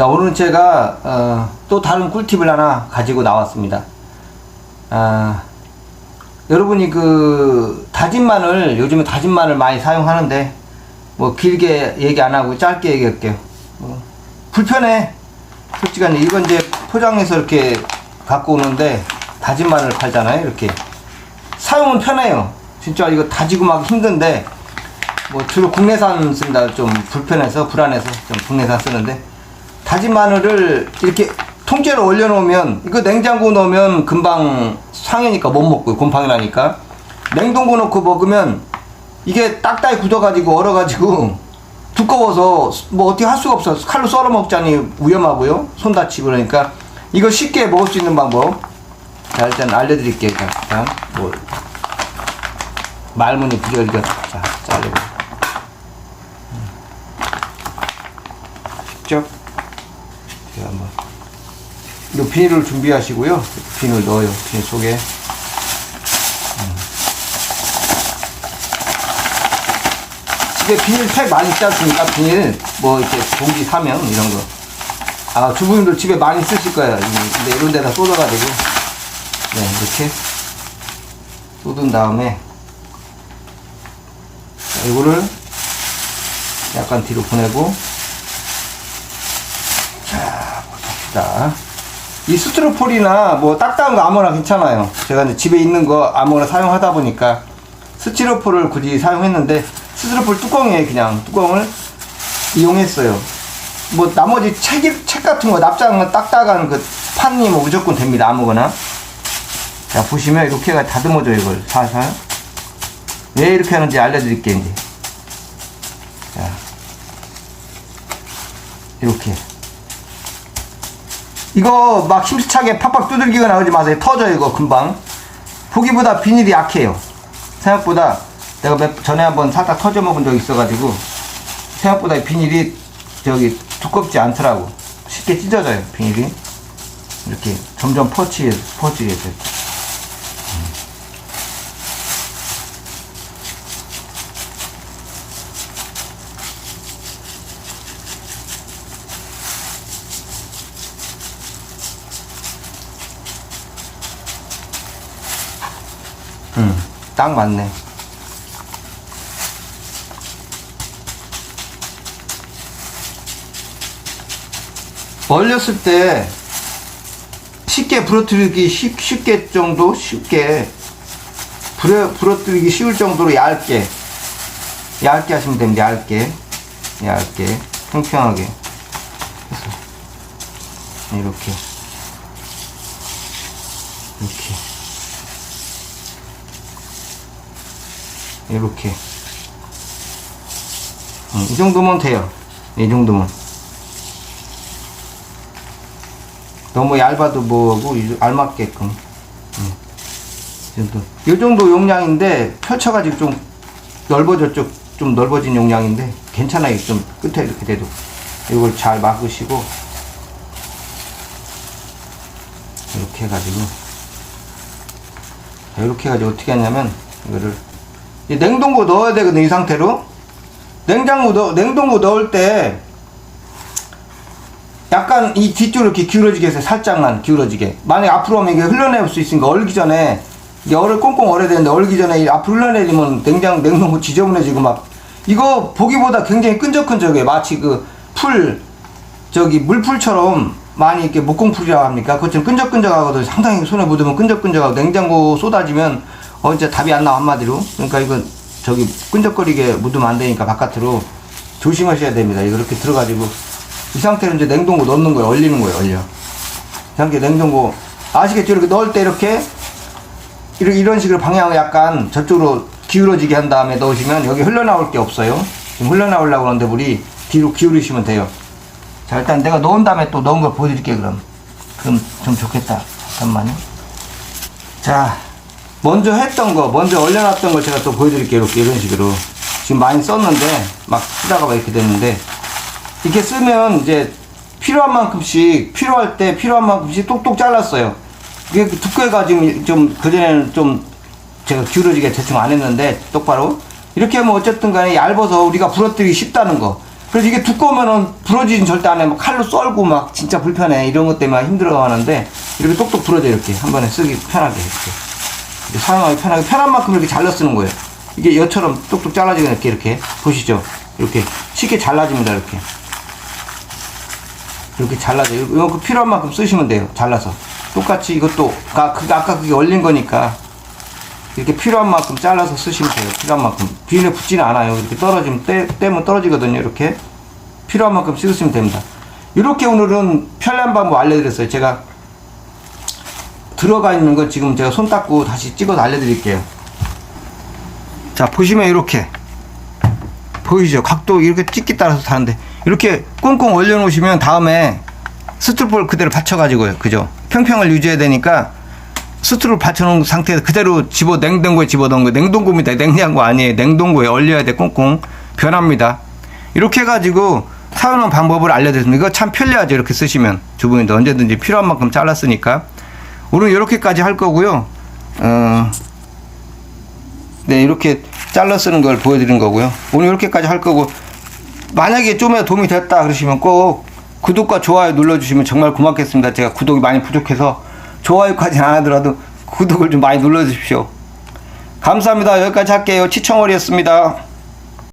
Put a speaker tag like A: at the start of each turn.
A: 자, 오늘 제가 어, 또 다른 꿀팁을 하나 가지고 나왔습니다. 아, 여러분이 그 다진 마늘 요즘에 다진 마늘 많이 사용하는데 뭐 길게 얘기 안 하고 짧게 얘기할게요. 뭐, 불편해. 솔직히 이건 이제 포장해서 이렇게 갖고 오는데 다진 마늘 팔잖아요. 이렇게 사용은 편해요. 진짜 이거 다지고 막 힘든데 뭐 주로 국내산 쓴다 좀 불편해서 불안해서 좀 국내산 쓰는데 다진 마늘을 이렇게 통째로 올려놓으면 이거 냉장고 넣으면 금방 상해니까 못 먹고 곰팡이 나니까. 냉동고 넣고 먹으면 이게 딱딱이 굳어가지고 얼어가지고 두꺼워서 뭐 어떻게 할 수가 없어. 칼로 썰어 먹자니 위험하고요. 손 다치고 그러니까 이거 쉽게 먹을 수 있는 방법. 자 일단 알려드릴게요. 자, 자 뭐, 말문이 부절겨 자 음. 직접 제가 한번 이 비닐을 준비하시고요. 비닐 넣어요. 비닐 속에. 집에 비닐팩 많이 있지 않습니까? 비닐 뭐 이렇게 종지 사면 이런 거. 아 주부님들 집에 많이 쓰실 거예요. 이- 근데 이런 데다 쏟아가지고. 네 이렇게. 쏟은 다음에. 자, 이거를 약간 뒤로 보내고 자 봅시다. 이 스티로폴이나 뭐 딱딱한 거 아무나 괜찮아요. 제가 이제 집에 있는 거 아무거나 사용하다 보니까 스티로폴을 굳이 사용했는데 스티로폴 뚜껑에 그냥 뚜껑을 이용했어요. 뭐 나머지 책, 책 같은 거 납작한 딱딱한 그 판이 뭐 무조건 됩니다. 아무거나. 자 보시면 이렇게 가 다듬어줘 이걸 살살. 왜 이렇게 하는지 알려드릴게요 이제. 자 이렇게. 이거 막 힘차게 팍팍 두들기거나 하지 마세요. 터져 이거 금방. 보기보다 비닐이 약해요. 생각보다 내가 몇, 전에 한번 살짝 터져 먹은 적 있어가지고 생각보다 이 비닐이 저기 두껍지 않더라고. 쉽게 찢어져요 비닐이. 이렇게 점점 퍼치게 퍼지게 돼. 응, 딱 맞네. 얼렸을 때 쉽게 부러뜨리기 쉽, 쉽게 정도 쉽게. 부러, 부러뜨리기 쉬울 정도로 얇게. 얇게 하시면 됩니다. 얇게. 얇게. 평평하게. 이렇게. 이렇게 이렇게. 음, 이 정도면 돼요. 이 정도면. 너무 얇아도 뭐하고 이- 알맞게끔. 음, 이 정도. 이 정도 용량인데 펼쳐가지고 좀 넓어졌죠. 좀 넓어진 용량인데 괜찮아요. 좀 끝에 이렇게 돼도. 이걸 잘 막으시고 이렇게 해가지고. 자, 이렇게 해가지고 어떻게 하냐면 이거를 이 냉동고 넣어야 되거든 이 상태로 냉장고 넣 냉동고 넣을 때 약간 이 뒤쪽으로 이렇게 기울어지게 해서 살짝만 기울어지게 만약에 앞으로 하면 이게 흘러내릴 수 있으니까 얼기 전에 얼을 꽁꽁 얼어야 되는데 얼기 전에 이 앞으로 흘러내리면 냉장 냉동고 지저분해지고 막 이거 보기보다 굉장히 끈적끈적해 마치 그 풀 저기 물풀처럼 많이 이렇게 목공풀이라고 합니까? 그것처럼 끈적끈적하거든. 상당히 손에 묻으면 끈적끈적하고 냉장고 쏟아지면 어 이제 답이 안 나와 한마디로. 그러니까 이건 저기 끈적거리게 묻으면 안 되니까 바깥으로 조심하셔야 됩니다. 이렇게 들어가지고 이 상태로 이제 냉동고 넣는 거예요. 얼리는 거예요. 얼려. 이 상태 냉동고 아시겠죠? 이렇게 넣을 때 이렇게 이렇게 이런 식으로 방향을 약간 저쪽으로 기울어지게 한 다음에 넣으시면 여기 흘러나올 게 없어요. 지금 흘러나오려고 하는데 물이 뒤로 기울이시면 돼요. 자, 일단 내가 넣은 다음에 또 넣은 걸 보여드릴게요, 그럼. 그럼 좀 좋겠다. 잠깐만요. 자, 먼저 했던 거, 먼저 얼려놨던 걸 제가 또 보여드릴게요. 이렇게 이런 식으로. 지금 많이 썼는데, 막 쓰다가 막 이렇게 됐는데, 이렇게 쓰면 이제 필요한 만큼씩, 필요할 때 필요한 만큼씩 똑똑 잘랐어요. 이게 두께가 지금 좀, 그전에는 좀 제가 기울어지게 대충 안 했는데, 똑바로. 이렇게 하면 어쨌든 간에 얇아서 우리가 부러뜨리기 쉽다는 거. 그래서 이게 두꺼우면은 부러지진 절대 안 해. 막 칼로 썰고 막 진짜 불편해. 이런 것 때문에 힘들어 하는데 이렇게 똑똑 부러져 이렇게 한 번에 쓰기 편하게 이렇게. 사용하기 편하게 편한 만큼 이렇게 잘라 쓰는 거예요. 이게 여처럼 똑똑 잘라지게 이렇게 이렇게 보시죠. 이렇게 쉽게 잘라집니다. 이렇게. 이렇게 잘라져. 그 필요한 만큼 쓰시면 돼요. 잘라서. 똑같이 이것도 아, 그 아까 그게 얼린 거니까 이렇게 필요한 만큼 잘라서 쓰시면 돼요. 필요한 만큼. 비닐에 붙지는 않아요. 이렇게 떨어지면 떼, 떼면 떨어지거든요. 이렇게. 필요한 만큼 씻으시면 됩니다. 이렇게 오늘은 편리한 방법 알려드렸어요. 제가 들어가 있는 거 지금 제가 손 닦고 다시 찍어서 알려드릴게요. 자, 보시면 이렇게. 보이죠? 각도 이렇게 찍기 따라서 다른데. 이렇게 꽁꽁 올려놓으시면 다음에 스트로볼 그대로 받쳐가지고요. 그죠? 평평을 유지해야 되니까 스트로 받쳐놓은 상태에서 그대로 집어 냉동고에 집어넣은 거 냉동고입니다 냉장고 아니에요 냉동고에 얼려야 돼 꽁꽁 변합니다 이렇게 해가지고 사용하는 방법을 알려드렸습니다 이거 참 편리하죠 이렇게 쓰시면 주부인도 언제든지 필요한 만큼 잘랐으니까 오늘 이렇게까지 할 거고요 어, 네 이렇게 잘라 쓰는 걸 보여드린 거고요 오늘 이렇게까지 할 거고 만약에 좀이라도 도움이 됐다 그러시면 꼭 구독과 좋아요 눌러주시면 정말 고맙겠습니다 제가 구독이 많이 부족해서 좋아요까지는 안 하더라도 구독을 좀 많이 눌러주십시오. 감사합니다. 여기까지 할게요. 치청월이었습니다.